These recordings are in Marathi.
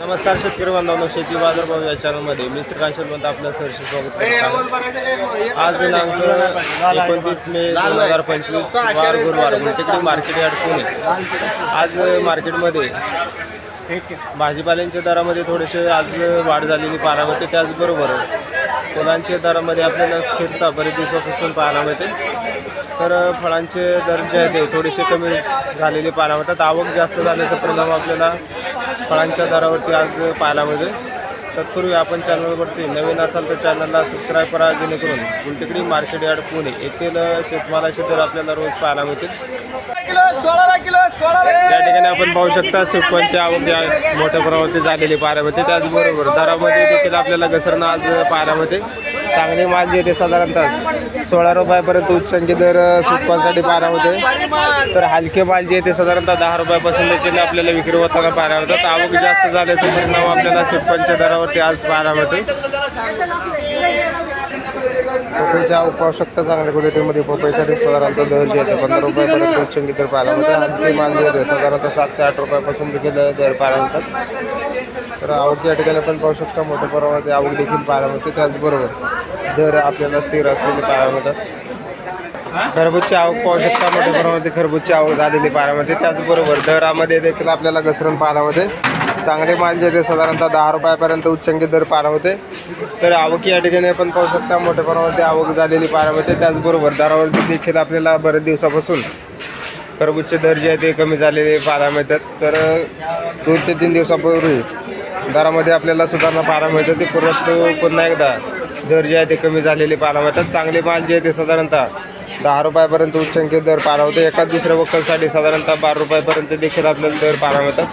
नमस्कार शेतकरी बांधवांनो शेती बाजारभाव या चॅनलमध्ये मी श्रीकांत शर्मंत आपलं सहर्ष स्वागत करत आज दिनांक एकोणतीस मे दोन हजार पंचवीस वार गुरुवार. गुलटेकडी मार्केट यार्ड पुणे आज मार्केटमध्ये भाजीपाल्यांच्या दरामध्ये थोडेसे आज वाढ झालेली पाहायला मिळते. त्याचबरोबर फुलांच्या दरामध्ये आपल्याला स्थिरता बरेच दिवसापासून पाहायला मिळते. तर फळांचे दर जे आहे ते थोडेसे कमी झालेले पाहायला मिळतात. आवक जास्त झाल्याचा परिणाम आपल्याला फळांच्या दरावरती आज पाहायला मिळते तत्पूर्वी आपण चॅनलवरती नवीन असाल तर चॅनलला सबस्क्राईब करा जेणेकरून गुलटेकडी मार्केट यार्ड पुणे येथील शेतमालाचे दर आपल्याला रोज पाहायला मिळतील. किलो सोळाला किलो सोळाला या ठिकाणी आपण पाहू शकता सुकवांची आवक या मोठ्या प्रमाणावरती झालेली पाहायला मिळते. त्याचबरोबर दरामध्ये देखील आपल्याला घसरणं आज पाहायला मिळते. चांगली माल येते साधारणतः. सोळा रुपयापर्यंत उच्चांकी दर सुटपांसाठी पारा होते. तर हलके माल जे साधारणतः दहा रुपयापासून त्याच्याने आपल्याला विक्री होताना पारा मिळतात आवक जास्त झाल्याचा परिणाम आपल्याला सुटपांच्या दरावरती आज पाहायला मिळते पपईच्या आवश्यकता चांगल्या क्वालिटीमध्ये पपईसाठी साधारणतः दर जे आहे पंधरा रुपयापर्यंत उच्चांकी दर पाहायला होते हलके माल जे साधारणतः सात ते आठ रुपयापासून देखील दर पारा होतात तर आवक या ठिकाणी आपण पाहू शकता. मोठ्या प्रमाणात आवक देखील पाहायला मिळते. त्याचबरोबर दर आपल्याला स्थिर असलेले पाहायला मिळतात. खरबूजची आवक पाहू शकता. मोठ्या प्रमाणात खरबूजची आवक झालेली पाहायला मिळते. त्याचबरोबर दरामध्ये देखील आपल्याला घसरण पाहायला मिळते. चांगले माल जे ते साधारणतः दहा रुपयापर्यंत उच्चांकी दर पाहायला होते तर आवक या ठिकाणी आपण पाहू शकता. मोठ्या प्रमाणात आवक झालेली पाहायला मिळते. त्याचबरोबर दरावरती देखील आपल्याला बऱ्याच दिवसापासून खरबूजचे दर जे आहे ते कमी झालेले पाहायला मिळतात. तर दोन ते तीन दिवसापूर्वी दरामध्ये आपल्याला सुधारणा पाहायला मिळते. ते परत पुन्हा एकदा दर जे आहे ते कमी झालेले पाहायला मिळतात. चांगले माल जे आहे ते साधारणतः दहा रुपयापर्यंत उच्चांकी दर पाहायला होते. एका दुसऱ्या वक्कलसाठी साधारणतः बारा रुपयापर्यंत देखील आपल्याला दर पाहायला मिळतात.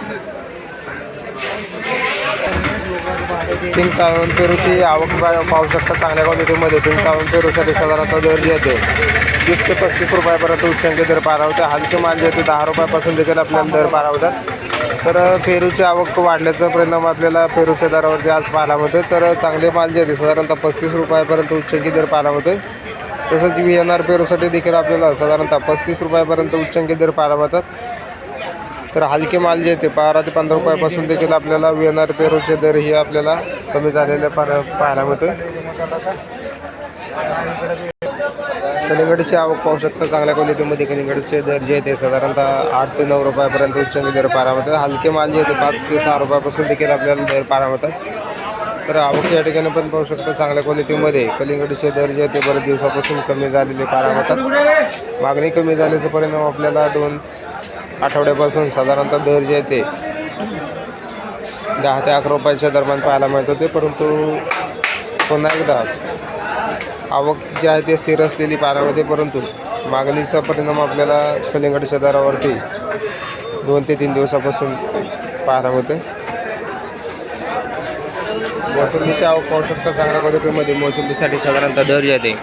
तीन तावण पेरूची आवक पाहू शकता चांगल्या क्वालिटीमध्ये तीन तावण पेरूसाठी साधारणतः दर जे येते वीस ते पस्तीस रुपयापर्यंत उच्चांकी दर पारावते होते. हलके माल जे ते दहा रुपयापासून देखील आपल्याला दर पारावतात होतात तर पेरूची आवक वाढल्याचा परिणाम आपल्याला पेरूच्या दरावरती आज पाहायला मिळते तर चांगले माल जे आहे साधारणतः पस्तीस रुपयापर्यंत उच्चंकी दर पाहायला मिळते तसंच व्ही एन आर पेरूसाठी देखील आपल्याला साधारणतः पस्तीस रुपयापर्यंत उच्चंकी दर पाहायला मिळतात. तर हलके माल जे ते बारा ते पंधरा रुपयापासून देखील आपल्याला व्ही एन आर पेरूचे दर हे आपल्याला कमी झालेले पाहायला मिळते कलिंगडची आवक पाहू शकता चांगल्या क्वालिटीमध्ये कलिंगडचे दर जे ते साधारणतः आठ ते नऊ रुपयापर्यंत उच्चांकी दर पारा होतात. हलके माल जे होते पाच ते सहा रुपयापासून देखील आपल्याला दर पारा होतात. तर आवक या ठिकाणी पण पाहू शकता चांगल्या क्वालिटीमध्ये कलिंगडचे दर जे ते बरेच दिवसापासून कमी झालेले पारा होतात. मागणी कमी झाल्याचा परिणाम आपल्याला दोन आठवड्यापासून साधारणतः दर जे आहे ते दहा ते अकरा रुपयाच्या दरम्यान पाहायला मिळत होते. परंतु पुन्हा एकदा आवक जी आहे ते स्थिर असलेली पाहायला परंतु मागणीचा परिणाम आपल्याला कलिंगडच्या दरावरती दोन ते तीन दिवसापासून पाहायला होते मोसंबीची आवक पाहू शकता चांगल्या क्वालिटीमध्ये मोसंबीसाठी साधारणतः दर येते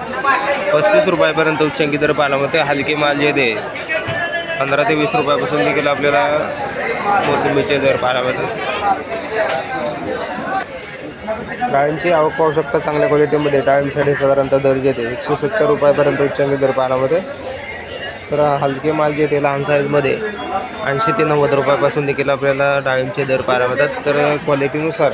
पस्तीस रुपयापर्यंत उच्चांकी दर पाहायला होते हलके माल येते पंधरा ते वीस रुपयापासून देखील आपल्याला मोसंबीचे दर पाहायला मिळतात. डाळींची आवक पाहू शकता चांगल्या क्वालिटीमध्ये. डाळींसाठी साधारणतः दर येते एकशे सत्तर रुपयापर्यंत उच्चांकी दर पाहायला तर हलके माल जे ते लहान साईजमध्ये ऐंशी ते नव्वद रुपयापासून देखील आपल्याला डाळींचे दर पाहायला मिळतात. तर क्वालिटीनुसार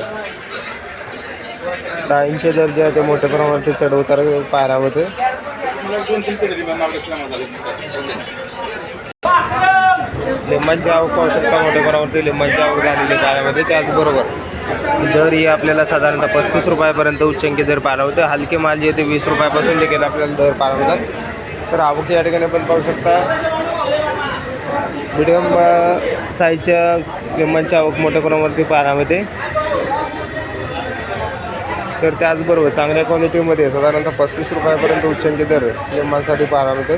डाळींचे दर जे आहे ते मोठ्या प्रमाणात चढ उतार पाहायला होते. लिंबांची आवक पाहू शकता मोठ्या प्रमाणावरती लिंबांची आवक झालेली पाण्यामध्ये त्याचबरोबर दर ही आपल्याला साधारणतः पस्तीस रुपयापर्यंत उच्चंकी दर पारवतं हलके माल जे ते वीस रुपयापासून देखील आपल्याला दर पारवतात तर आवक या ठिकाणी आपण पाहू शकता मिडियम साईजच्या किंमतची आवक मोठ्या प्रमाणावरती पाहायला मिळते. तर त्याचबरोबर चांगल्या क्वालिटीमध्ये साधारणतः पस्तीस रुपयापर्यंत उच्चांकी दर किंमतसाठी पाहायला मिळते.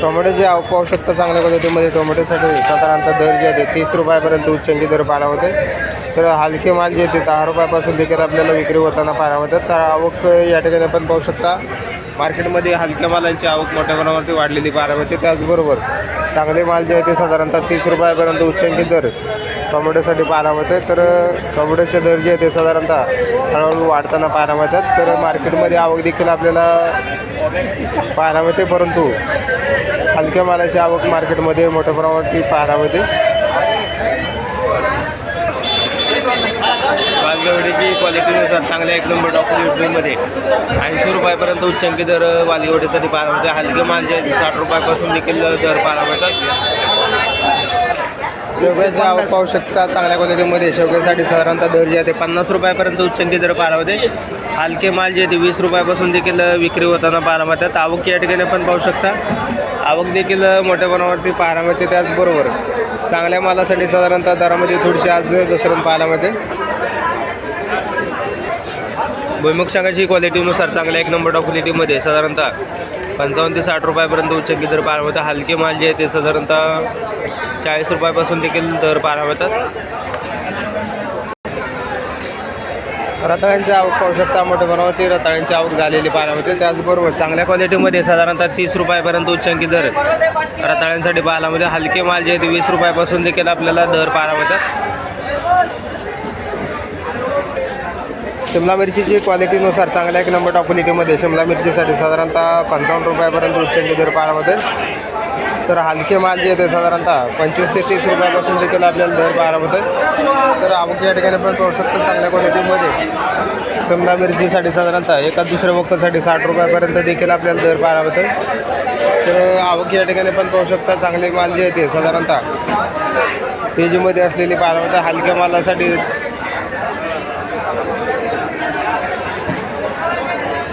टोमॅटोची आवक पाहू शकता चांगल्या क्वालिटीमध्ये टोमॅटोसाठी साधारणतः दर जे आहे ते तीस रुपयापर्यंत उच्चंडी दर पाहायला होते. तर हलके माल जे ते दहा रुपयापासून देखील आपल्याला विक्री होताना पाहायला मिळतात तर आवक या ठिकाणी आपण पाहू शकता मार्केटमध्ये हलक्या मालांची आवक मोठ्या प्रमाणावरती वाढलेली पाहायला मिळते. त्याचबरोबर चांगले माल जे आहे ते साधारणतः तीस रुपयापर्यंत उच्चंकी दर टोमॅटोसाठी पाहायला मिळते. तर टोमॅटोचे दर जे आहे ते साधारणतः हळूहळू वाढताना पाहायला मिळतात. तर मार्केटमध्ये आवक देखील आपल्याला पाहायला मिळते परंतु हलक्या मालाची आवक मार्केटमध्ये मोठ्या प्रमाणावरती पाहायला होते क्वालिटी नुसार चांगल्या एक नंबर डॉक्युमेंटरीमध्ये ऐंशी रुपयापर्यंत उच्चांकी दर वालगेवडीसाठी पाहायला मिळतात. हलके माल जे साठ रुपयापासून देखील दर पाहायला मिळतात. शेवग्याची आवक पाहू शकता चांगल्या क्वालिटीमध्ये. शेवग्यासाठी साधारणतः दर जे आहे ते पन्नास रुपयापर्यंत उच्चांकी दर पाहायला होते. हलके माल जे आहे ते वीस रुपयापासून देखील विक्री होताना पाहायला मिळतात. आवक या ठिकाणी पण पाहू शकता. आवक देखील मोठ्या प्रमाणावरती पाहायला मिळते त्याचबरोबर. चांगल्या मालासाठी साधारणतः दरामध्ये थोडीशी आज घसरण पाहायला मिळते. भुईमुग शांगाची क्वालिटीनुसार चांगल्या एक नंबर टॉप क्वालिटीमध्ये साधारणतः पंचावन्न ते साठ रुपयापर्यंत उच्चांकी दर पाहायला मिळतात हलके माल जे आहे ते साधारणतः चाळीस रुपयापासून देखील दर पारा होतात रताळ्यांची आवक पाहू शकता मोठ्या प्रमाणावरती रताळ्यांची आवक झालेली पाहायला मिळते. त्याचबरोबर चांगल्या क्वालिटीमध्ये साधारणतः तीस रुपयापर्यंत उच्चांकी दर रताळ्यांसाठी पाहायला मिळते. हलके माल जे आहे ते वीस रुपयापासून देखील आपल्याला दर पाहायला मिळतात. शिमला मिरचीची क्वालिटीनुसार चांगल्या एक नंबर टॉप क्वालिटीमध्ये शिमला मिरचीसाठी साधारणतः पंचावन्न रुपयापर्यंत उच्चांकी दर पाहायला मिळते. तर हलके माल जे आहे साधारणतः पंचवीस ते तीस रुपयापासून देखील आपल्याला दर बारा होतात तर आवक या ठिकाणी पण पाहू शकतो चांगल्या क्वालिटीमध्ये. समजा मिरचीसाठी साधारणतः एका दुसऱ्या वक्कसाठी साठ रुपयापर्यंत देखील आपल्याला दर बारा होतात तर आवक या ठिकाणी पण पाहू शकता चांगले माल जे आहे साधारणतः. तेजीमध्ये असलेली बारा मिळते हलक्या मालासाठी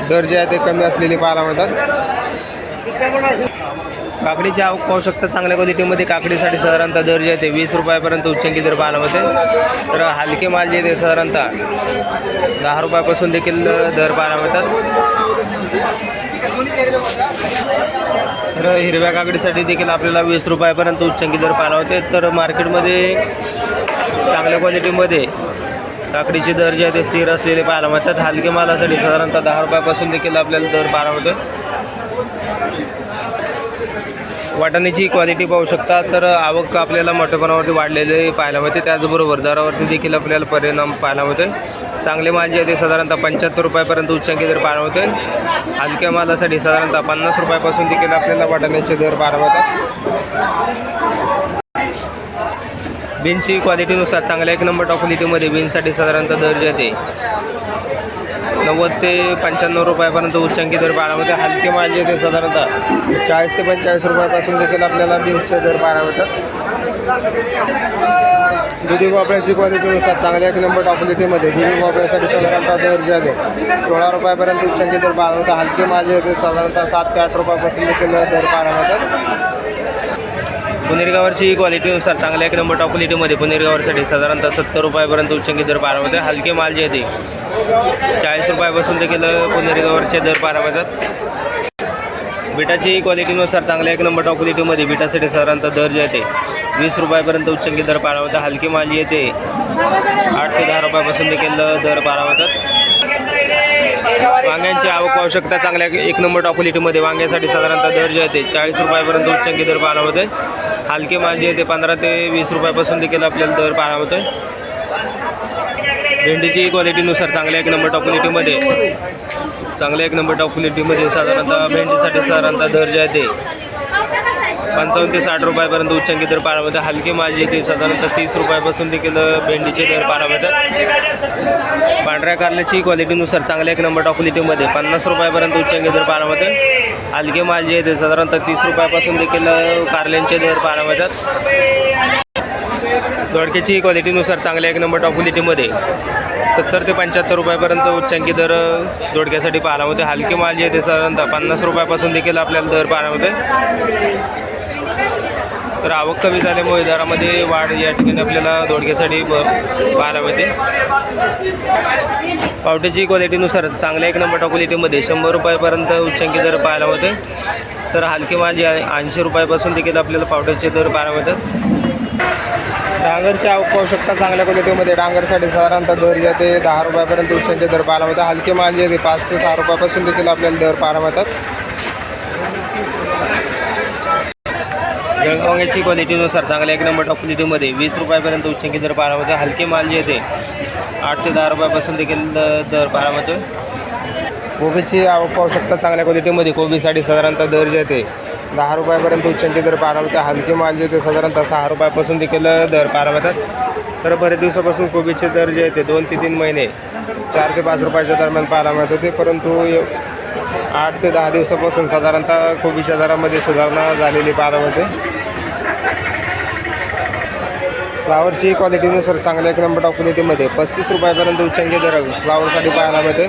दर जे आहे ते कमी असलेली पाहायला मिळतात काकडीची आवक पाहू शकता. चांगल्या क्वालिटीमध्ये काकडीसाठी साधारणतः दर जे आहे ते वीस रुपयापर्यंत उच्चंकी दर पाहायला मिळते. तर हलके माल जे आहे ते साधारणतः दहा रुपयापासून देखील दर पाहायला मिळतात. तर हिरव्या काकडीसाठी देखील आपल्याला वीस रुपयापर्यंत उच्चंकी दर पाहायला होते तर मार्केटमध्ये चांगल्या क्वालिटीमध्ये काकडीचे दर जे आहे ते स्थिर असलेले पाहायला मिळतात. हलके मालासाठी साधारणतः दहा रुपयापासून देखील आपल्याला दर पाहायला होतो वाटाण्याची क्वालिटी पाहू शकता. तर आवक आपल्याला मोठ्या प्रमाणावरती वाढलेली पाहायला मिळते. त्याचबरोबर दरावरती देखील आपल्याला परिणाम पाहायला मिळते चांगले माल जे आहे ते साधारणतः पंच्याहत्तर रुपयापर्यंत उच्चांकी दर पाहायला मिळते हलक्या मालासाठी साधारणतः पन्नास रुपयापासून देखील आपल्याला वाटाण्याचे दर पाहायला मिळतात. बीनची क्वालिटीनुसार चांगल्या एक नंबर टॉप क्वालिटीमध्ये बीनसाठी साधारणतः दर जे आहे नव्वद ते पंच्याण्णव रुपयापर्यंत उच्चांकी दर पाहायला हलके माल येते ते साधारणतः. चाळीस ते पंचेचाळीस रुपयापासून देखील आपल्याला बीन्सचे दर पाहायला मिळतात दुधी भोपळ्याची क्वालिटीनुसार चांगल्या एक नंबर टॉप दुधी भोपळ्यासाठी साधारणतः दर जे आहे सोळा रुपयापर्यंत उच्चांकी दर पाहायला मिळतात हलके माल येते साधारणतः सात ते आठ रुपयापासून देखील दर पाहायला मिळतात पुनेरगावरची क्वालिटीनुसार चांगल्या एक नंबर टॉप क्वालिटीमध्ये पुनेरगावरसाठी साधारणतः सत्तर रुपयापर्यंत उच्चंकी दर पारा होते हलके माल जे ते चाळीस रुपयापासून देखील पुनेरगावरचे दर पारा होतात बिटाची क्वालिटीनुसार चांगल्या एक नंबर टॉप क्वालिटीमध्ये बिटासाठी साधारणतः दर जे येते वीस रुपयापर्यंत उच्चंकी दर पारा मिळतात. हलके माल येते आठ ते दहा रुपयापासून देखील दर पारा होतात वांग्यांची आवक आवश्यकता चांगल्या एक नंबर टॉप क्वालिटीमध्ये वांग्यासाठी साधारणतः दर जे आहे ते चाळीस रुपयापर्यंत उच्चांकी दर पाहायला होते हलके माझे ते पंधरा ते वीस रुपयापासून देखील आपल्याला दर पाहायला होते भेंडीची क्वालिटीनुसार चांगल्या एक नंबर टॉप क्वालिटीमध्ये चांगल्या एक नंबर टॉप क्वालिटीमध्ये साधारणतः भेंडीसाठी साधारणतः दर जे आहे ते पंचावन्न ते साठ रुपयापर्यंत उच्चांकी दर पाहायला मिळतात. हलके माझे ते साधारणतः तीस रुपयापासून देखील भेंडीचे दर पाहायला मिळतात. पांढऱ्या कारल्याची क्वालिटीनुसार चांगल्या एक नंबर टॉप क्वालिटीमध्ये पन्नास रुपयापर्यंत उच्चांकी दर पाहायला मिळते हलके माल जे येते साधारणतः तीस रुपयापासून देखील कारल्यांचे दर पाहायला मिळतात. दोडक्याची क्वालिटीनुसार चांगल्या एक नंबर टॉप क्वालिटीमध्ये सत्तर ते पंच्याहत्तर रुपयापर्यंत उच्चांकी दर दोडक्यासाठी पाहायला होते हलके माल जे आहे ते साधारणतः पन्नास रुपयापासून देखील आपल्याला दर पाहायला होते तर आवक कमी झाल्यामुळे दरामध्ये वाढ या ठिकाणी आपल्याला दोडक्यासाठी ब पाहायला मिळते. पावट्याची क्वालिटीनुसार चांगल्या एक नंबर क्वालिटीमध्ये शंभर रुपयापर्यंत उच्चांकी दर पाहायला होते तर हलके माझे ऐंशी रुपयापासून देखील आपल्याला पावट्याचे दर पाहायला मिळतात. डांगरची आवक पाहू शकता चांगल्या क्वालिटीमध्ये डांगरसाठी साधारणतः दर जे ते दहा रुपयापर्यंत उच्चांचे दर पाहायला मिळतात. हलके माल जे ते पाच ते सहा रुपयापासून देखील आपल्याला दर पाहायला मिळतात. जळगावण्याची क्वालिटीनुसार चांगल्या एक नंबर टॉप क्वालिटीमध्ये वीस रुपयापर्यंत उच्चंकी दर पारामध्ये हलके माल जे येते आठ ते दहा रुपयापासून देखील द- दर पाहायला कोबीची आवक पाहू शकता चांगल्या क्वालिटीमध्ये कोबीसाठी साधारणतः दर जे येते दहा रुपयापर्यंत उच्चंकी दर पाहायला मिळते हलके माल जे येते साधारणतः सहा रुपयापासून देखील दर पाहायला मिळतात तर बरेच दिवसापासून कोबीचे दर जे येते दोन ते तीन महिने चार ते पाच रुपयाच्या दरम्यान पाहायला मिळत होते. परंतु आठ ते दहा दिवसापासून साधारणतः कोबीच्या दरामध्ये सुधारणा झालेली पाहायला मिळते फ्लावरची क्वालिटीनुसार चांगल्या एक नंबर टॉप क्वालिटीमध्ये पस्तीस रुपयापर्यंत उच्चांकी दर फ्लावरसाठी पाहायला मिळते.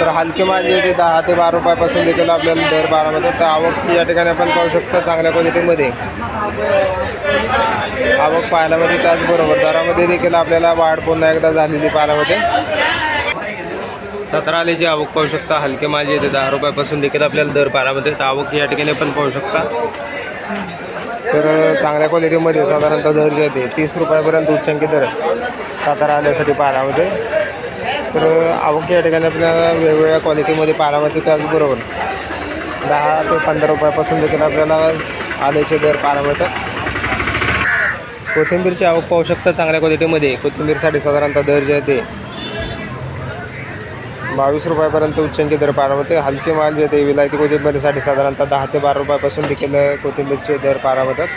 तर हलके माल ते दहा ते बारा रुपयापासून देखील आपल्याला दर बारामध्ये मिळतात. तर आवक या ठिकाणी आपण पाहू शकतो चांगल्या क्वालिटीमध्ये आवक पाहायला मिळते त्याचबरोबर. दरामध्ये देखील आपल्याला वाढ पुन्हा एकदा झालेली पाहायला मिळते. सतरा आलेची आवक पाहू शकता. हलके माल येते दहा रुपयापासून देखील आपल्याला दर पाहायला मिळते. तर आवक या ठिकाणी पण पाहू शकता. तर चांगल्या क्वालिटीमध्ये साधारणतः दर येते ते तीस रुपयापर्यंत उच्चांकी दर सातारा आल्यासाठी पाहायला तर आवक या ठिकाणी आपल्याला वेगवेगळ्या क्वालिटीमध्ये पाहायला त्याचबरोबर दहा ते पंधरा रुपयापासून देखील आपल्याला आल्याचे दर पाहायला मिळतात. कोथिंबीरची आवक पाहू शकता चांगल्या क्वालिटीमध्ये. कोथिंबीरसाठी साधारणतः दर जे आहे ते बावीस रुपयापर्यंत उच्चांकी दर पार होते. हलके माल जे ते विलायती कोथिंबीरसाठी साधारणतः दहा ते बारा रुपयापासून देखील कोथिंबीरचे दर पारा होतात.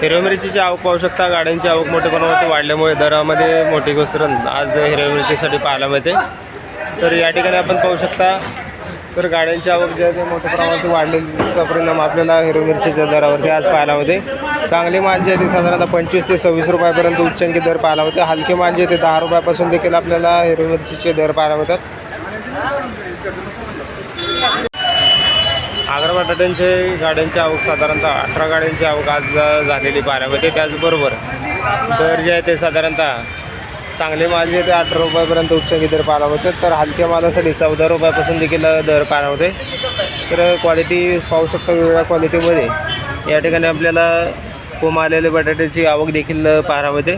हिरव्या मिरचीची आवक पाहू शकता. गाड्यांची आवक मोठ्या प्रमाणात वाढल्यामुळे दरामध्ये मोठी घसरण आज हिरव्या मिरचीसाठी पाहायला मिळते. तर या ठिकाणी आपण पाहू शकता तर गाड्यांची आवक जे आहे ते मोठ्या प्रमाणात वाढलेलीचा परिणाम आपल्याला हिरव्या मिरचीच्या दरावरती आज पाहायला मिळते. चांगले माल जे ते साधारणतः पंचवीस ते सव्वीस रुपयापर्यंत उच्चांकी दर पाहायला होते हलके माल जे आहे ते दहा रुपयापासून देखील आपल्याला हिरवी मिरचीचे दर पाहायला होतात आग्रा बटाट्यांचे गाड्यांची आवक साधारणतः अठरा गाड्यांची आवक आज झालेली पाहायला मिळते. त्याचबरोबर दर जे आहे ते साधारणतः चांगले माल जे ते अठरा रुपयापर्यंत उच्चांकी दर पाहायला होते तर हलक्या मालासाठी चौदा रुपयापासून देखील दर पाहायला होते तर क्वालिटी पाहू शकता वेगवेगळ्या क्वालिटीमध्ये या ठिकाणी आपल्याला कोम आलेले बटाट्याची आवक देखील पाहायला होते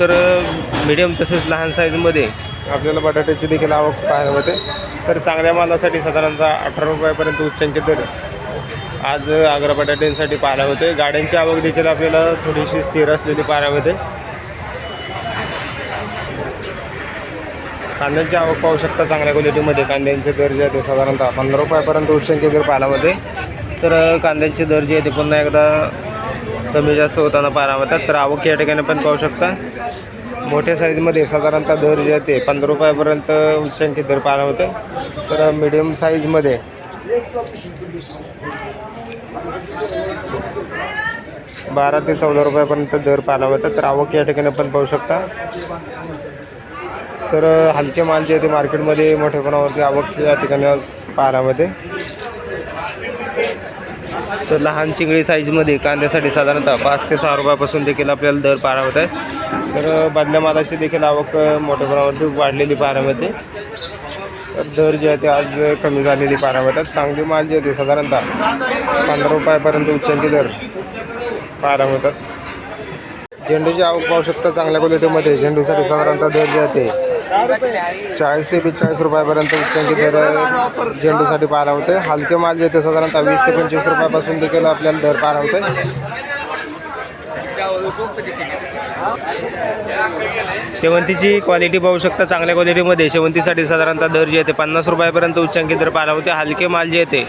तर मीडियम तसेच लहान साईजमध्ये आपल्याला बटाट्याची देखील आवक पाहायला होते तर चांगल्या मालासाठी साधारणतः अठरा रुपयापर्यंत उच्चांकी दर आज आग्रा बटाट्यांसाठी पाहायला होते गाड्यांची आवक देखील आपल्याला थोडीशी स्थिर असलेली पाहायला होते कांद्यांची आवक पाहू शकता चांगल्या क्वालिटीमध्ये कांद्यांचे दर जे आहे ते साधारणतः पंधरा रुपयापर्यंत उच्चांकी दर पाहायला होते तर कांद्याचे दर जे आहे ते पुन्हा एकदा कमी जास्त होताना पाहायला मिळतात. तर आवक या ठिकाणी पण पाहू शकता. मोठ्या साईजमध्ये साधारणतः दर जे आहे ते पंधरा रुपयापर्यंत उच्चांकी दर पाहायला होतं तर मिडियम साईजमध्ये बारा ते चौदा रुपयापर्यंत दर पाहायला मिळतात. तर आवक या ठिकाणी पण पाहू शकता. तर हलके माल जे आहे ते मार्केटमध्ये मोठ्या प्रमाणावरती आवक या ठिकाणी आज पाहायला मिळते. तर लहान चिंगळी साईजमध्ये कांद्यासाठी साधारणतः पाच ते सहा रुपयापासून देखील आपल्याला दर पाहायला होत आहे. तर बदल्या मालाची देखील आवक मोठ्या प्रमाणावरती वाढलेली पाहायला मिळते. तर दर जे आहे ते आज कमी झालेली पाहायला मिळतात. चांगली माल जे आहे साधारणतः पंधरा रुपयापर्यंत उच्चांचे दर पाहायला मिळतात. झेंडूची आवक पाहू शकता चांगल्या क्वालिटीमध्ये झेंडूसाठी साधारणतः दर जे आहे ते चाळीस ते बेचाळीस रुपयापर्यंत उच्चांकी दर झेंडूसाठी पाहायला होते. हलके माल जे ते साधारणतः वीस ते पंचवीस रुपयापासून देखील आपल्याला दर पाहायला होते. शेवंतीची क्वालिटी पाहू शकता चांगल्या क्वालिटीमध्ये शेवंतीसाठी साधारणतः दर जे आहे ते पन्नास रुपयापर्यंत उच्चांकी दर पाहायला होते. हलके माल जे आहे ते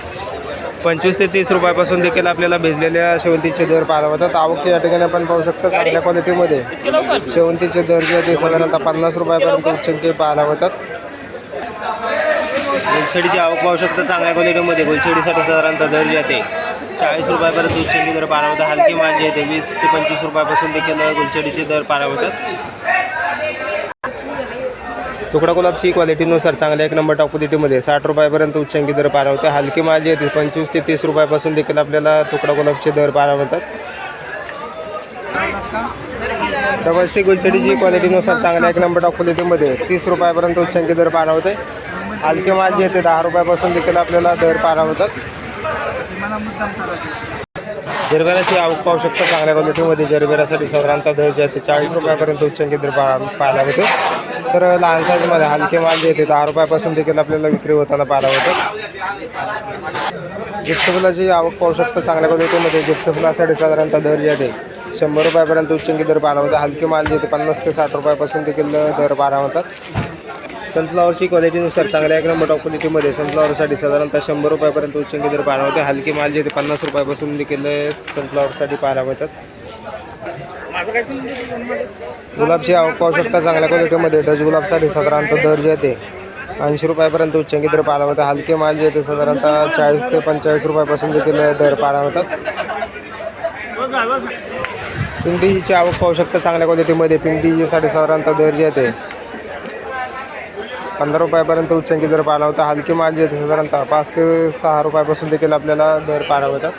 पंचवीस ते तीस रुपयापासून देखील आपल्याला भिजलेल्या शेवंतीचे दर पाहायला होतात आवक या ठिकाणी आपण पाहू शकतो चांगल्या क्वालिटीमध्ये. शेवंतीचे दर जे आहे ते साधारणतः पन्नास रुपयापर्यंत उच्चांकी पाहायला होतात गुलछडीची आवक पाहू शकता चांगल्या क्वालिटीमध्ये. गुलछडीसाठी साधारणतः दर जे आहे चाळीस रुपयापर्यंत उच्चांकी दर पाहायला होतात हलकी माल जे आहे ते वीस ते पंचवीस रुपयापासून देखील गुलछडीचे दर पाहायला होतात तुकडा गुलाबची क्वालिटीनुसार चांगल्या एक नंबर टॉप क्वालिटीमध्ये साठ रुपयापर्यंत उच्चांकी दर पारावते हलकी माल येते पंचवीस ते तीस रुपयापासून देखील आपल्याला तुकडा गुलाबचे दर पारावतात डबलस्टिक डबल गुलछडीची क्वालिटीनुसार चांगल्या एक नंबर टॉप क्वालिटीमध्ये तीस रुपयापर्यंत उच्चांकी दर पारावते होते हलके माल जे येते दहा रुपयापासून देखील आपल्याला दर पाहायला मिळतात जरबेराची आवक पाहू शकता चांगल्या क्वालिटीमध्ये जरबेरासाठी साधारणतः दर जे आहे ते चाळीस रुपयापर्यंत उच्चांकी दर पा पाहायला मिळते. तर लहान साईजमध्ये हलके माल जे येते दहा रुपयापासून देखील आपल्याला विक्री होताना पाहायला होतं जिप्सफुलाची आवक पाहू शकता चांगल्या क्वालिटीमध्ये जिप्सफुलासाठी साधारणतः दर जे आहे ते शंभर रुपयापर्यंत उच्चंकी दर पाहायला होता हलके माल जे येते पन्नास ते साठ रुपयापासून देखील दर पाहायला होतात सनफ्लॉवरची क्वालिटीनुसार चांगल्या एक नंबर टॉप क्वालिटीमध्ये सनफ्लॉवरसाठी साधारणतः शंभर रुपयापर्यंत उच्चंकी दर पाहायला होते हलके माल जे ते पन्नास रुपयापासून देखील सनफ्लॉवरसाठी पाहायला मिळतात. गुलाबची आवक पाहू शकता चांगल्या क्वालिटीमध्ये डच गुलाबसाठी साधारणतः दर जे ते ऐंशी रुपयापर्यंत उच्चंकी दर पाहायला मिळतात हलके माल जे ते साधारणतः चाळीस ते पंचेचाळीस रुपयापासून देखील दर पाहायला मिळतात. पिंडीची आवक पाहू शकता चांगल्या क्वालिटीमध्ये पिंडीसाठी साधारणतः दर जे ते पंधरा रुपयापर्यंत उच्चांकी दर पाहायला होता. हलकी माल जे साधारणतः पाच ते सहा रुपयापासून देखील आपल्याला दर पाहायला मिळतात.